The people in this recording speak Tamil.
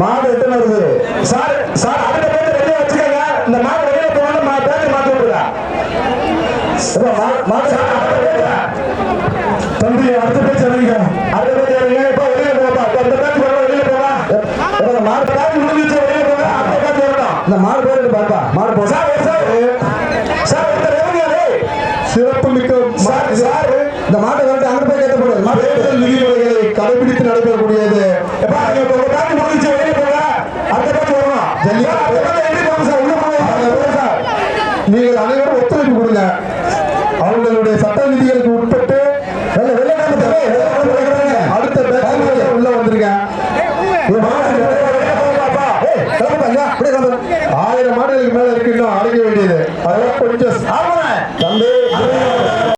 மாடு எத்தனை வருது? சார் சார் அடுத்த பேர் வெளியே வச்சுக்கோங்க. இந்த மாடு வெளியே போனாலும் பேரை மாற்றி விடுறா மாடு சார் கடைபிடித்து நடைபெறக்கூடியது நீங்கள் அனைவரும் ஒத்துழைப்பு கொடுங்க. அவங்களுடைய சட்ட விதிகளுக்கு உட்பட ஆயிரம் மாடுகளுக்கு மேல இருக்கு இன்னும் அடங்க வேண்டியது. அதெல்லாம் கொஞ்சம் தம்பி